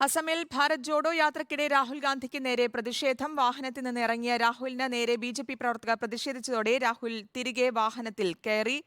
അസമിൽ ഭാരത് ജോഡോ യാത്രക്കിടെ രാഹുൽ ഗാന്ധിക്ക് നേരെ പ്രതിഷേധം. വാഹനത്തിൽ നിന്ന് ഇറങ്ങിയ രാഹുലിന് നേരെ ബി പ്രവർത്തകർ പ്രതിഷേധിച്ചതോടെ രാഹുൽ തിരികെ വാഹനത്തിൽ കയറി.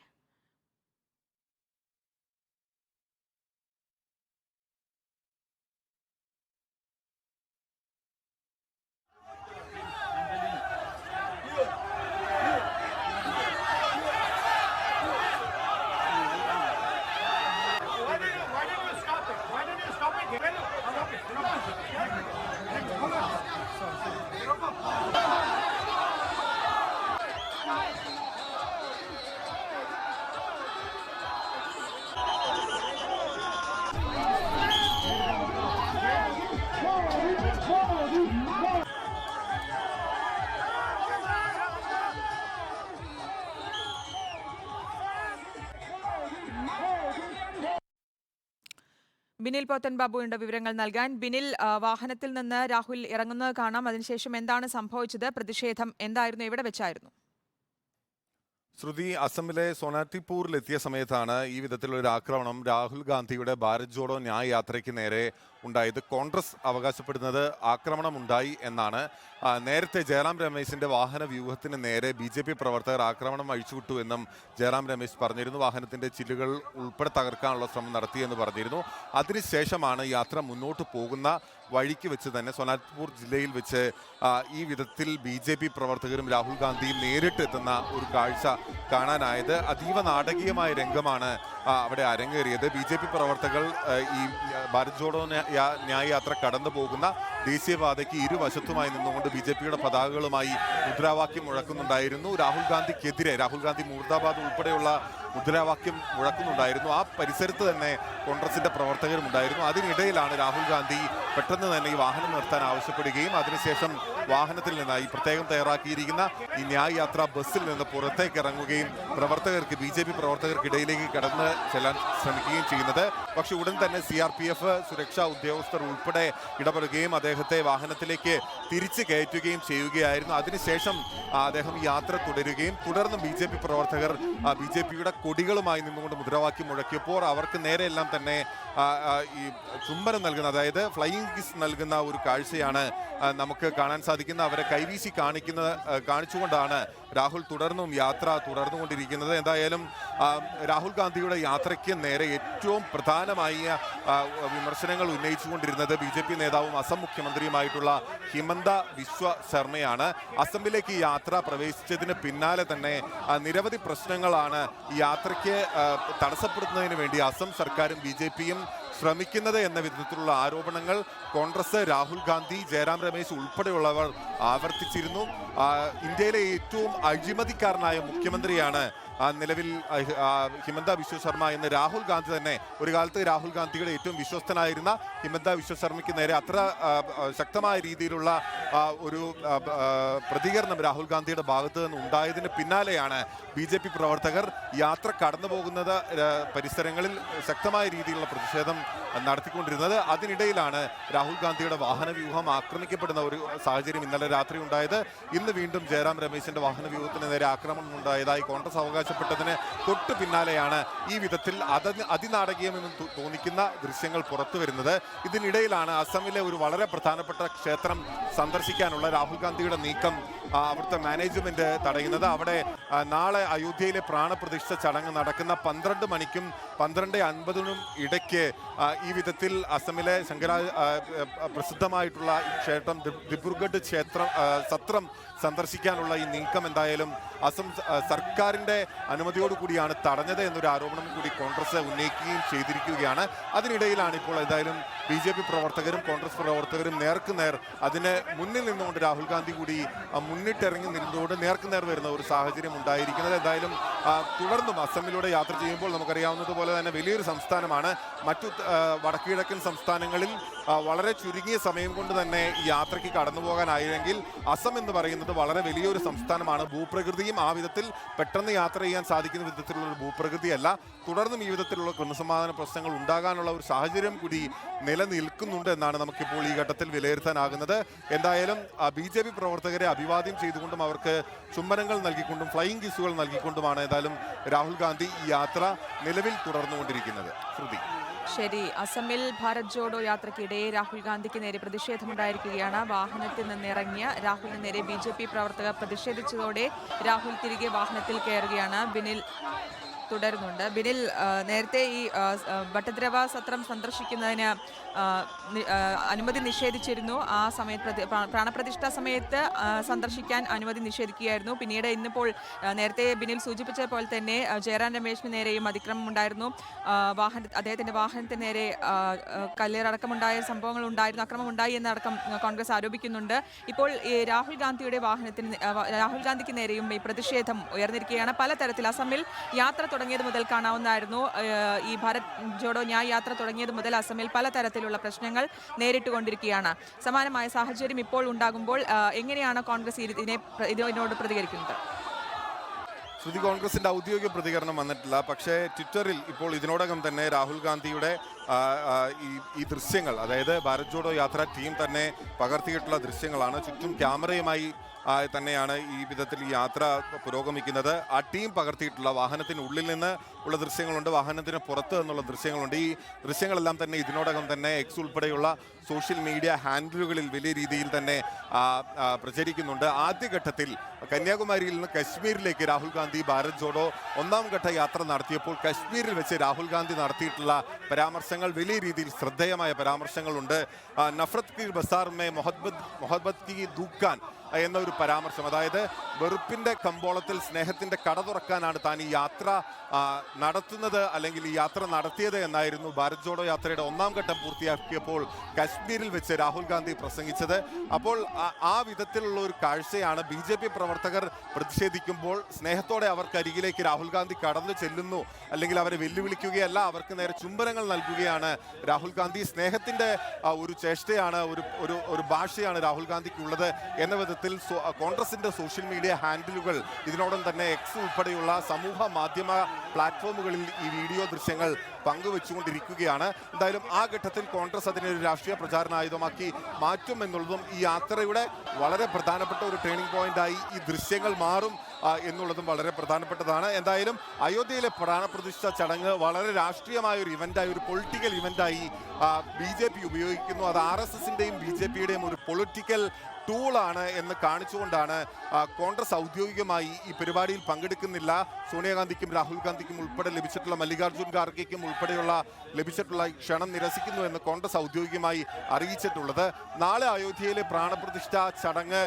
ബിനിൽ പോത്തൻ ബാബുവിന്റെ വിവരങ്ങൾ നൽകാൻ. ബിനിൽ വാഹനത്തിൽ നിന്ന് രാഹുൽ ഇറങ്ങുന്നത് കാണാം. അതിനുശേഷം എന്താണ് സംഭവിച്ചത്? പ്രതിഷേധം എന്തായിരുന്നു? എവിടെ വെച്ചായിരുന്നു? ശ്രുതി അസമിലെ സോനാറ്റിപ്പൂരിൽ എത്തിയ സമയത്താണ് ഈ വിധത്തിലുള്ള ഒരു ആക്രമണം. രാഹുൽ ഗാന്ധിയുടെ ഭാരത് ജോഡോ ന്യായ യാത്രയ്ക്ക് നേരെ ഉണ്ടായത്. കോൺഗ്രസ് അവകാശപ്പെടുന്നത് ആക്രമണം ഉണ്ടായി എന്നാണ് നേരത്തെ ജയറാം രമേശിന്റെ വാഹന വ്യൂഹത്തിന് നേരെ ബി ജെ പി പ്രവർത്തകർ ആക്രമണം അഴിച്ചുവിട്ടു എന്നും ജയറാം രമേശ് പറഞ്ഞിരുന്നു. വാഹനത്തിന്റെ ചില്ലുകൾ ഉൾപ്പെടെ തകർക്കാനുള്ള ശ്രമം നടത്തിയെന്ന് പറഞ്ഞിരുന്നു. അതിനുശേഷമാണ് യാത്ര മുന്നോട്ട് പോകുന്ന വഴിക്ക് വെച്ച് തന്നെ സോനാത്പൂർ ജില്ലയിൽ വെച്ച് ഈ വിധത്തിൽ ബി ജെ പി പ്രവർത്തകരും രാഹുൽ ഗാന്ധിയും നേരിട്ട് എത്തുന്ന ഒരു കാഴ്ച കാണാനായത്. അതീവ നാടകീയമായ രംഗമാണ് അവിടെ അരങ്ങേറിയത്. ബി ജെ പി പ്രവർത്തകർ ഈ ഭാരത് ജോഡോ യാത്ര കടന്നു പോകുന്ന ദേശീയപാതയ്ക്ക് ഇരുവശത്തുമായി നിന്നുകൊണ്ട് ബി ജെ പിയുടെ പതാകകളുമായി മുദ്രാവാക്യം മുഴക്കുന്നുണ്ടായിരുന്നു. രാഹുൽ ഗാന്ധിക്കെതിരെ രാഹുൽ ഗാന്ധി മുർദാബാദ് ഉൾപ്പെടെയുള്ള മുദ്രാവാക്യം മുഴക്കുന്നുണ്ടായിരുന്നു. ആ പരിസരത്ത് തന്നെ കോൺഗ്രസിന്റെ പ്രവർത്തകരും ഉണ്ടായിരുന്നു അതിനിടയിലാണ് രാഹുൽ ഗാന്ധി പെട്ടെന്ന് തന്നെ ഈ വാഹനം നിർത്താൻ ആവശ്യപ്പെടുകയും അതിനുശേഷം വാഹനത്തിൽ നിന്നായി പ്രത്യേകം തയ്യാറാക്കിയിരിക്കുന്ന ഈ ന്യായ് യാത്ര ബസ്സിൽ നിന്ന് പുറത്തേക്ക് ഇറങ്ങുകയും പ്രവർത്തകർക്ക് ബി ജെ പി പ്രവർത്തകർക്കിടയിലേക്ക് കടന്ന് ചെല്ലാൻ ശ്രമിക്കുകയും ചെയ്യുന്നത്. പക്ഷേ ഉടൻ തന്നെ സി ആർ പി എഫ് സുരക്ഷാ ഉദ്യോഗസ്ഥർ ഉൾപ്പെടെ ഇടപെടുകയും അദ്ദേഹത്തെ വാഹനത്തിലേക്ക് തിരിച്ചു കയറ്റുകയും ചെയ്യുകയായിരുന്നു. അതിനുശേഷം അദ്ദേഹം യാത്ര തുടരുകയും തുടർന്ന് ബി ജെ പി പ്രവർത്തകർ ബി ജെ പിയുടെ കൊടികളുമായി നിന്നുകൊണ്ട് മുദ്രാവാക്യം മുഴക്കിയപ്പോൾ അവർക്ക് നേരെയെല്ലാം തന്നെ ഈ ചുംബനം നൽകുന്ന അതായത് ഫ്ലൈയിങ് കിസ് നൽകുന്ന ഒരു കാഴ്ചയാണ് നമുക്ക് കാണാൻ സാധിക്കുന്ന അവരെ കൈവീശി കാണിക്കുന്ന കാണിച്ചുകൊണ്ടാണ് രാഹുൽ തുടർന്നും യാത്ര തുടർന്നുകൊണ്ടിരിക്കുന്നത്. എന്തായാലും രാഹുൽ ഗാന്ധിയുടെ യാത്രയ്ക്ക് നേരെ ഏറ്റവും പ്രധാനമായ വിമർശനങ്ങൾ ഉന്നയിച്ചുകൊണ്ടിരുന്നത് ബി നേതാവും അസം മുഖ്യമന്ത്രിയുമായിട്ടുള്ള ഹിമന്ത വിശ്വ ശർമ്മയാണ് അസമിലേക്ക് യാത്ര പ്രവേശിച്ചതിന് പിന്നാലെ തന്നെ നിരവധി പ്രശ്നങ്ങളാണ് യാത്രയ്ക്ക് തടസ്സപ്പെടുത്തുന്നതിന് വേണ്ടി അസം സർക്കാരും ബി ശ്രമിക്കുന്നത് എന്ന വിധത്തിലുള്ള ആരോപണങ്ങൾ കോൺഗ്രസ് രാഹുൽ ഗാന്ധി ജയറാം രമേശ് ഉൾപ്പെടെയുള്ളവർ ആവർത്തിച്ചിരുന്നു. ഇന്ത്യയിലെ ഏറ്റവും അഴിമതിക്കാരനായ മുഖ്യമന്ത്രിയാണ് നിലവിൽ ഹിമന്ത വിശ്വ ശർമ്മ എന്ന് രാഹുൽ ഗാന്ധി തന്നെ. ഒരു കാലത്ത് രാഹുൽ ഗാന്ധിയുടെ ഏറ്റവും വിശ്വസ്തനായിരുന്ന ഹിമന്ത വിശ്വ ശർമ്മയ്ക്ക് നേരെ അത്ര ശക്തമായ രീതിയിലുള്ള ഒരു പ്രതികരണം രാഹുൽ ഗാന്ധിയുടെ ഭാഗത്ത് നിന്ന് ഉണ്ടായതിന് പിന്നാലെയാണ് ബി ജെ പി പ്രവർത്തകർ യാത്ര കടന്നു പോകുന്നത് പരിസരങ്ങളിൽ ശക്തമായ രീതിയിലുള്ള പ്രതിഷേധം നടത്തിക്കൊണ്ടിരുന്നത്. അതിനിടയിലാണ് രാഹുൽ ഗാന്ധിയുടെ വാഹന വ്യൂഹം ആക്രമിക്കപ്പെടുന്ന ഒരു സാഹചര്യം ഇന്നലെ രാത്രി ഉണ്ടായത്. ഇന്ന് വീണ്ടും ജയറാം രമേശിന്റെ വാഹന വ്യൂഹത്തിന് നേരെ ആക്രമണം ഉണ്ടായതായി കോൺഗ്രസ് അവകാശപ്പെട്ടതിന് തൊട്ടു പിന്നാലെയാണ് ഈ വിധത്തിൽ അത അതിനാടകീയമെന്ന് തോന്നിക്കുന്ന ദൃശ്യങ്ങൾ പുറത്തു വരുന്നത്. ഇതിനിടയിലാണ് അസമിലെ ഒരു വളരെ പ്രധാനപ്പെട്ട ക്ഷേത്രം സന്ദർശിക്കാനുള്ള രാഹുൽ ഗാന്ധിയുടെ നീക്കം അവിടുത്തെ മാനേജ്മെന്റ് തടയുന്നത്. അവിടെ നാളെ അയോധ്യയിലെ പ്രാണപ്രതിഷ്ഠ ചടങ്ങ് നടക്കുന്ന പന്ത്രണ്ട് മണിക്കും പന്ത്രണ്ട് അൻപതിനും ഇടയ്ക്ക് ഈ വിധത്തിൽ അസമിലെ ആ, പ്രസിദ്ധമായിട്ടുള്ള ഈ ക്ഷേത്രം ദിബ്രുഗഡ് ക്ഷേത്രം സത്രം സന്ദർശിക്കാനുള്ള ഈ നീക്കം എന്തായാലും അസം സർക്കാരിന്റെ കൂടിയാണ് തടഞ്ഞത് എന്നൊരു ആരോപണം കൂടി കോൺഗ്രസ് ഉന്നയിക്കുകയും ചെയ്തിരിക്കുകയാണ്. അതിനിടയിലാണ് ഇപ്പോൾ എന്തായാലും ബി ജെ പി പ്രവർത്തകരും കോൺഗ്രസ് പ്രവർത്തകരും നേർക്ക് നേർ അതിന് മുന്നിൽ നിന്നുകൊണ്ട് രാഹുൽ ഗാന്ധി കൂടി മുന്നിട്ടിറങ്ങി നിന്നുകൊണ്ട് നേർക്ക് നേർ വരുന്ന ഒരു സാഹചര്യം ഉണ്ടായിരിക്കുന്നത് എന്തായാലും തുടർന്നും അസമിലൂടെ യാത്ര ചെയ്യുമ്പോൾ നമുക്കറിയാവുന്നതുപോലെ തന്നെ വലിയൊരു സംസ്ഥാനമാണ്. മറ്റു വടക്കുകിഴക്കൻ സംസ്ഥാനങ്ങളിൽ വളരെ ചുരുങ്ങിയ സമയം കൊണ്ട് തന്നെ യാത്രയ്ക്ക് കടന്നു പോകാനായെങ്കിൽ അസം എന്ന് പറയുന്നത് വളരെ വലിയൊരു സംസ്ഥാനമാണ്. ഭൂപ്രകൃതിയും ആ വിധത്തിൽ പെട്ടെന്ന് യാത്ര ചെയ്യാൻ സാധിക്കുന്ന വിധത്തിലുള്ള ഒരു ഭൂപ്രകൃതിയല്ല. തുടർന്നും ഈ വിധത്തിലുള്ള ക്രമസമാധാന പ്രശ്നങ്ങൾ ഉണ്ടാകാനുള്ള ഒരു സാഹചര്യം കൂടി നിലനിൽക്കുന്നുണ്ട് എന്നാണ് നമുക്കിപ്പോൾ ഈ ഘട്ടത്തിൽ വിലയിരുത്താനാകുന്നത്. എന്തായാലും ബി ജെ പി പ്രവർത്തകരെ അഭിവാദ്യം ചെയ്തുകൊണ്ടും അവർക്ക് ചുംബനങ്ങൾ നൽകിക്കൊണ്ടും ഫ്ലൈയിങ് കിസുകൾ നൽകിക്കൊണ്ടുമാണ് ഏതായാലും രാഹുൽ ഗാന്ധി ഈ യാത്ര നിലവിൽ തുടർന്നുകൊണ്ടിരിക്കുന്നത്. ശ്രുതി. ശരി അസമിൽ ഭാരത് ജോഡോ യാത്രയ്ക്കിടെ രാഹുൽ ഗാന്ധിക്ക് നേരെ പ്രതിഷേധമുണ്ടായിരിക്കുകയാണ്. വാഹനത്തിൽ നിന്നിറങ്ങിയ രാഹുലിന് നേരെ ബി പ്രവർത്തകർ പ്രതിഷേധിച്ചതോടെ രാഹുൽ തിരികെ വാഹനത്തിൽ കയറുകയാണ്. ബിനിൽ തുടരുന്നുണ്ട്. ബിനിൽ നേരത്തെ ഈ ഭട്ടദ്രവ സത്രം സന്ദർശിക്കുന്നതിന് അനുമതി നിഷേധിച്ചിരുന്നു. ആ സമയത്ത് പ്രാണപ്രതിഷ്ഠ പ്രാ- പ്രാണപ്രതിഷ്ഠാ സമയത്ത് സന്ദർശിക്കാൻ അനുമതി നിഷേധിക്കുകയായിരുന്നു. പിന്നീട് ഇന്നിപ്പോൾ നേരത്തെ ബിനിൽ സൂചിപ്പിച്ച പോലെ തന്നെ ജയറാം രമേശിന് നേരെയും അതിക്രമം ഉണ്ടായിരുന്നു വാഹന അദ്ദേഹത്തിന്റെ വാഹനത്തിന് നേരെ കല്ലേറടക്കമുണ്ടായ സംഭവങ്ങൾ ഉണ്ടായിരുന്നു. അക്രമം ഉണ്ടായി എന്നടക്കം കോൺഗ്രസ് ആരോപിക്കുന്നുണ്ട്. ഇപ്പോൾ ഈ രാഹുൽ ഗാന്ധിയുടെ വാഹനത്തിന് രാഹുൽ ഗാന്ധിക്ക് നേരെയും ഈ പ്രതിഷേധം ഉയർന്നിരിക്കുകയാണ്. പലതരത്തിൽ അസമിൽ യാത്ര തുടങ്ങിയത് മുതൽ കാണാവുന്നതായിരുന്നു. ഈ ഭാരത് ജോഡോ ന്യായ യാത്ര തുടങ്ങിയത് മുതൽ അസമിൽ പലതരത്തിലുള്ള പ്രശ്നങ്ങൾ നേരിട്ടുകൊണ്ടിരിക്കുകയാണ്. സമാനമായ സാഹചര്യം ഇപ്പോൾ ഉണ്ടാകുമ്പോൾ എങ്ങനെയാണ് കോൺഗ്രസ് ഇതിനെ ഇതിനോട് പ്രതികരിക്കുന്നത്? ശ്രുതി കോൺഗ്രസിന്റെ ഔദ്യോഗിക പ്രതികരണം വന്നിട്ടില്ല. പക്ഷേ ട്വിറ്ററിൽ ഇപ്പോൾ ഇതിനോടകം തന്നെ രാഹുൽ ഗാന്ധിയുടെ ഈ ദൃശ്യങ്ങൾ അതായത് ഭാരത് ജോഡോ യാത്ര ടീം തന്നെ പകർത്തിയിട്ടുള്ള ദൃശ്യങ്ങളാണ്. ചുറ്റും ക്യാമറയുമായി തന്നെയാണ് ഈ വിധത്തിൽ യാത്ര പുരോഗമിക്കുന്നത്. ആ ടീം പകർത്തിയിട്ടുള്ള വാഹനത്തിനുള്ളിൽ നിന്ന് ഉള്ള ദൃശ്യങ്ങളുണ്ട്. വാഹനത്തിന് പുറത്ത് എന്നുള്ള ദൃശ്യങ്ങളുണ്ട്. ഈ ദൃശ്യങ്ങളെല്ലാം തന്നെ ഇതിനോടകം തന്നെ എക്സ് ഉൾപ്പെടെയുള്ള സോഷ്യൽ മീഡിയ ഹാൻഡിലുകളിൽ വലിയ രീതിയിൽ തന്നെ പ്രചരിക്കുന്നുണ്ട്. ആദ്യഘട്ടത്തിൽ കന്യാകുമാരിയിൽ നിന്ന് കശ്മീരിലേക്ക് രാഹുൽ ഗാന്ധി ഭാരത് ജോഡോ ഒന്നാം ഘട്ട യാത്ര നടത്തിയപ്പോൾ കശ്മീരിൽ വെച്ച് രാഹുൽ ഗാന്ധി നടത്തിയിട്ടുള്ള പരാമർശങ്ങൾ വലിയ രീതിയിൽ ശ്രദ്ധേയമായ പരാമർശങ്ങളുണ്ട്. നഫ്രത് കി ബസാർ മേ മൊഹബത് മൊഹബത് കി ദൂക്കാൻ എന്ന ഒരു പരാമർശം. അതായത് വെറുപ്പിന്റെ കമ്പോളത്തിൽ സ്നേഹത്തിന്റെ കട തുറക്കാനാണ് താൻ ഈ യാത്ര നടത്തുന്നത് അല്ലെങ്കിൽ ഈ യാത്ര നടത്തിയത് എന്നായിരുന്നു ഭാരത് ജോഡോ യാത്രയുടെ ഒന്നാം ഘട്ടം പൂർത്തിയാക്കിയപ്പോൾ കശ്മീരിൽ വെച്ച് രാഹുൽ ഗാന്ധി പ്രസംഗിച്ചത്. അപ്പോൾ ആ- വിധത്തിലുള്ള ഒരു കാഴ്ചയാണ് ബി ജെ പി പ്രവർത്തകർ പ്രതിഷേധിക്കുമ്പോൾ സ്നേഹത്തോടെ അവർക്ക് അരികിലേക്ക് രാഹുൽ ഗാന്ധി കടന്നു ചെല്ലുന്നു. അല്ലെങ്കിൽ അവരെ വെല്ലുവിളിക്കുകയല്ല അവർക്ക് നേരെ ചുംബനങ്ങൾ നൽകുകയാണ് രാഹുൽ ഗാന്ധി. സ്നേഹത്തിന്റെ ഒരു ചേഷ്ടയാണ് ഒരു ഒരു ഭാഷയാണ് രാഹുൽ ഗാന്ധിക്കുള്ളത് എന്ന വിധത്തിൽ സോ- കോൺഗ്രസിന്റെ സോഷ്യൽ മീഡിയ ഹാൻഡിലുകൾ ഇതിനോടൊപ്പം തന്നെ എക്സ് ഉൾപ്പെടെയുള്ള സമൂഹ മാധ്യമ പ്ലാറ്റ്ഫോമുകളിൽ ഈ വീഡിയോ ദൃശ്യങ്ങൾ പങ്കുവെച്ചുകൊണ്ടിരിക്കുകയാണ്. എന്തായാലും ആ ഘട്ടത്തിൽ കോൺഗ്രസ് അതിനെ ഒരു രാഷ്ട്രീയ പ്രചാരണായുധമാക്കി മാറ്റും എന്നുള്ളതും ഈ യാത്രയുടെ വളരെ പ്രധാനപ്പെട്ട ഒരു ടേണിംഗ് പോയിന്റായി ഈ ദൃശ്യങ്ങൾ മാറും എന്നുള്ളതും വളരെ പ്രധാനപ്പെട്ടതാണ്. എന്തായാലും അയോധ്യയിലെ പ്രാണപ്രതിഷ്ഠ ചടങ്ങ് വളരെ രാഷ്ട്രീയമായ ഒരു ഇവന്റായി ഒരു പൊളിറ്റിക്കൽ ഇവന്റായി ബി ജെ പി ഉപയോഗിക്കുന്നു. അത് ആർ എസ് എസിന്റെയും ബി ജെ പിയുടെയും ഒരു പൊളിറ്റിക്കൽ ടൂളാണ് എന്ന് കാണിച്ചുകൊണ്ടാണ് കോൺഗ്രസ് ഔദ്യോഗികമായി ഈ പരിപാടിയിൽ പങ്കെടുക്കുന്നില്ല. സോണിയാഗാന്ധിക്കും രാഹുൽ ഗാന്ധിക്കും ഉൾപ്പെടെ ലഭിച്ചിട്ടുള്ള മല്ലികാർജുൻ ഖാർഗെക്കും ഉൾപ്പെടെയുള്ള ലഭിച്ചിട്ടുള്ള ക്ഷണം നിരസിക്കുന്നു എന്ന് കോൺഗ്രസ് ഔദ്യോഗികമായി അറിയിച്ചിട്ടുള്ളത്. നാളെ അയോധ്യയിലെ പ്രാണപ്രതിഷ്ഠ ചടങ്ങ്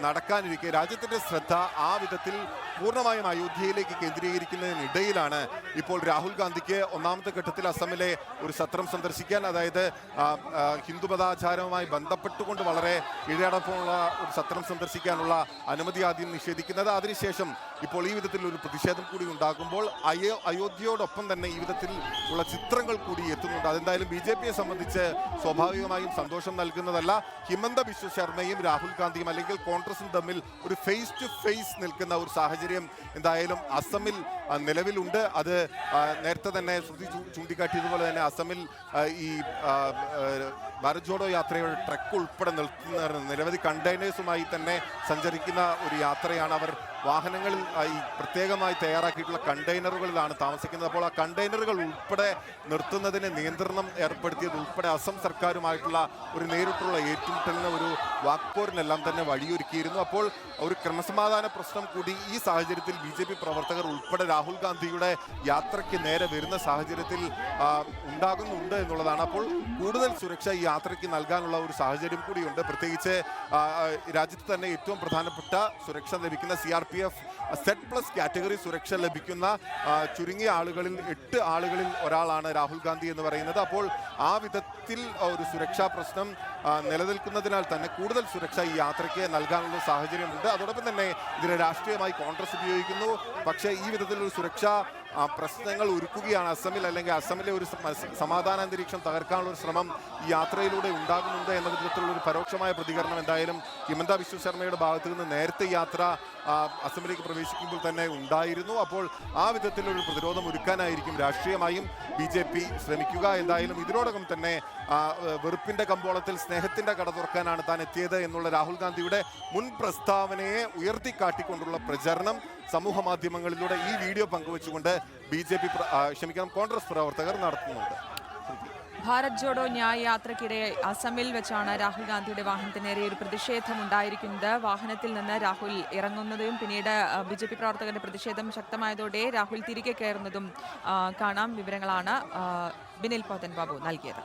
നടക്കാനിരിക്കെ. രാജ്യത്തിന്റെ ശ്രദ്ധ ആ വിധത്തിൽ പൂർണമായും അയോധ്യയിലേക്ക് കേന്ദ്രീകരിക്കുന്നതിനിടയിലാണ് ഇപ്പോൾ രാഹുൽ ഗാന്ധിക്ക് ഒന്നാമത്തെ ഘട്ടത്തിൽ അസമിലെ ഒരു സത്രം സന്ദർശിക്കാൻ അതായത് ആ, ആ, ഹിന്ദു മതാചാരവുമായി ബന്ധപ്പെട്ടുകൊണ്ട് വളരെ ഇഴയടപ്പമുള്ള ഒരു സത്രം സന്ദർശിക്കാനുള്ള അനുമതി ആദ്യം നിഷേധിക്കുന്നത്. അതിനുശേഷം ഇപ്പോൾ ഈ വിധത്തിൽ ഒരു പ്രതിഷേധം കൂടി ഉണ്ടാകുമ്പോൾ അയോ അയോധ്യയോടൊപ്പം തന്നെ ഈ വിധത്തിൽ ഉള്ള ചിത്രങ്ങൾ കൂടി എത്തുന്നുണ്ട്. അതെന്തായാലും ബി ജെ പിയെ സംബന്ധിച്ച് സ്വാഭാവികമായും സന്തോഷം നൽകുന്നതല്ല. ഹിമന്ത ബിശ്വ ശർമ്മയും രാഹുൽ ഗാന്ധിയും അല്ലെങ്കിൽ കോൺഗ്രസും തമ്മിൽ ഒരു ഫേസ് ടു ഫേസ് നിൽക്കുന്ന ഒരു സാഹചര്യം എന്തായാലും അസമിൽ നിലവിലുണ്ട്. അത് നേരത്തെ തന്നെ ശ്രുതി ചൂണ്ടിക്കാട്ടിയതുപോലെ തന്നെ അസമിൽ ഈ ഭാരത് യാത്രയുടെ ട്രക്ക് ഉൾപ്പെടെ നിർത്തുന്ന നിരവധി കണ്ടെയ്നേഴ്സുമായി തന്നെ സഞ്ചരിക്കുന്ന ഒരു യാത്രയാണ് അവർ വാഹനങ്ങളിൽ ഈ പ്രത്യേകമായി തയ്യാറാക്കിയിട്ടുള്ള കണ്ടെയ്നറുകളിലാണ് താമസിക്കുന്നത്. അപ്പോൾ ആ കണ്ടെയ്നറുകൾ ഉൾപ്പെടെ നിർത്തുന്നതിന് നിയന്ത്രണം ഏർപ്പെടുത്തിയത് ഉൾപ്പെടെ അസം സർക്കാരുമായിട്ടുള്ള ഒരു നേരിട്ടുള്ള ഏറ്റുമുട്ടലിന് ഒരു വാക്പോരിനെല്ലാം തന്നെ വഴിയൊരുക്കിയിരുന്നു. അപ്പോൾ ഒരു ക്രമസമാധാന പ്രശ്നം കൂടി ഈ സാഹചര്യത്തിൽ ബി ജെ പി പ്രവർത്തകർ ഉൾപ്പെടെ രാഹുൽ ഗാന്ധിയുടെ യാത്രയ്ക്ക് നേരെ വരുന്ന സാഹചര്യത്തിൽ ഉണ്ടാകുന്നുണ്ട് എന്നുള്ളതാണ്. അപ്പോൾ കൂടുതൽ സുരക്ഷ ഈ യാത്രയ്ക്ക് നൽകാനുള്ള ഒരു സാഹചര്യം കൂടിയുണ്ട്. പ്രത്യേകിച്ച് രാജ്യത്ത് തന്നെ ഏറ്റവും പ്രധാനപ്പെട്ട സുരക്ഷ ലഭിക്കുന്ന C R P F Z plus category സുരക്ഷ ലഭിക്കുന്ന ചുരുങ്ങിയ ആളുകളിൽ എട്ട് ആളുകളിൽ ഒരാളാണ് രാഹുൽ ഗാന്ധി എന്ന് പറയുന്നത്. അപ്പോൾ ആ വിധത്തിൽ ഒരു സുരക്ഷാ പ്രശ്നം നിലനിൽക്കുന്നതിനാൽ തന്നെ കൂടുതൽ സുരക്ഷ ഈ യാത്രയ്ക്ക് നൽകാനുള്ള സാഹചര്യമുണ്ട്. അതോടൊപ്പം തന്നെ ഇതിനെ രാഷ്ട്രീയമായി കോൺഗ്രസ് ഉപയോഗിക്കുന്നു. പക്ഷേ ഈ വിധത്തിലൊരു സുരക്ഷാ പ്രശ്നങ്ങൾ ഒരുക്കുകയാണ്. അസമിൽ അല്ലെങ്കിൽ അസമിലെ ഒരു സമ- സമാധാന അന്തരീക്ഷം തകർക്കാനുള്ള ഒരു ശ്രമം ഈ യാത്രയിലൂടെ ഉണ്ടാകുന്നുണ്ട് എന്ന വിധത്തിലുള്ള ഒരു പരോക്ഷമായ പ്രതികരണം എന്തായാലും ഹിമന്ത വിശ്വ ശർമ്മയുടെ ഭാഗത്തു നിന്ന് നേരത്തെ യാത്ര അസമിലേക്ക് പ്രവേശിക്കുമ്പോൾ തന്നെ ഉണ്ടായിരുന്നു. അപ്പോൾ ആ വിധത്തിലൊരു പ്രതിരോധം ഒരുക്കാനായിരിക്കും രാഷ്ട്രീയമായും ബി ശ്രമിക്കുക. എന്തായാലും ഇതിനോടകം തന്നെ വെറുപ്പിന്റെ കമ്പോളത്തിൽ സ്നേഹത്തിന്റെ കട തുറക്കാനാണ് താൻ എത്തിയത് എന്നുള്ള രാഹുൽ ഗാന്ധിയുടെ മുൻ പ്രസ്താവനയെ ഉയർത്തിക്കാട്ടിക്കൊണ്ടുള്ള പ്രചരണം സമൂഹ മാധ്യമങ്ങളിലൂടെ ഈ വീഡിയോ പങ്കുവച്ചുകൊണ്ട് ബി ജെ പി ക്ഷമിക്കണം കോൺഗ്രസ് പ്രവർത്തകർ നടത്തുന്നുണ്ട്. ഭാരത് ജോഡോ ന്യായ് യാത്രക്കിടെ അസമിൽ വെച്ചാണ് രാഹുൽ ഗാന്ധിയുടെ വാഹനത്തിന് നേരെ ഒരു പ്രതിഷേധം ഉണ്ടായിരിക്കുന്നത്. വാഹനത്തിൽ നിന്ന് രാഹുൽ ഇറങ്ങുന്നതും പിന്നീട് ബി ജെ പി പ്രവർത്തകരുടെ പ്രതിഷേധം ശക്തമായതോടെ രാഹുൽ തിരികെ കയറുന്നതും കാണാം വിവരങ്ങളാണ് ബിനിൽ പോത്തൻ ബാബു നൽകിയത്.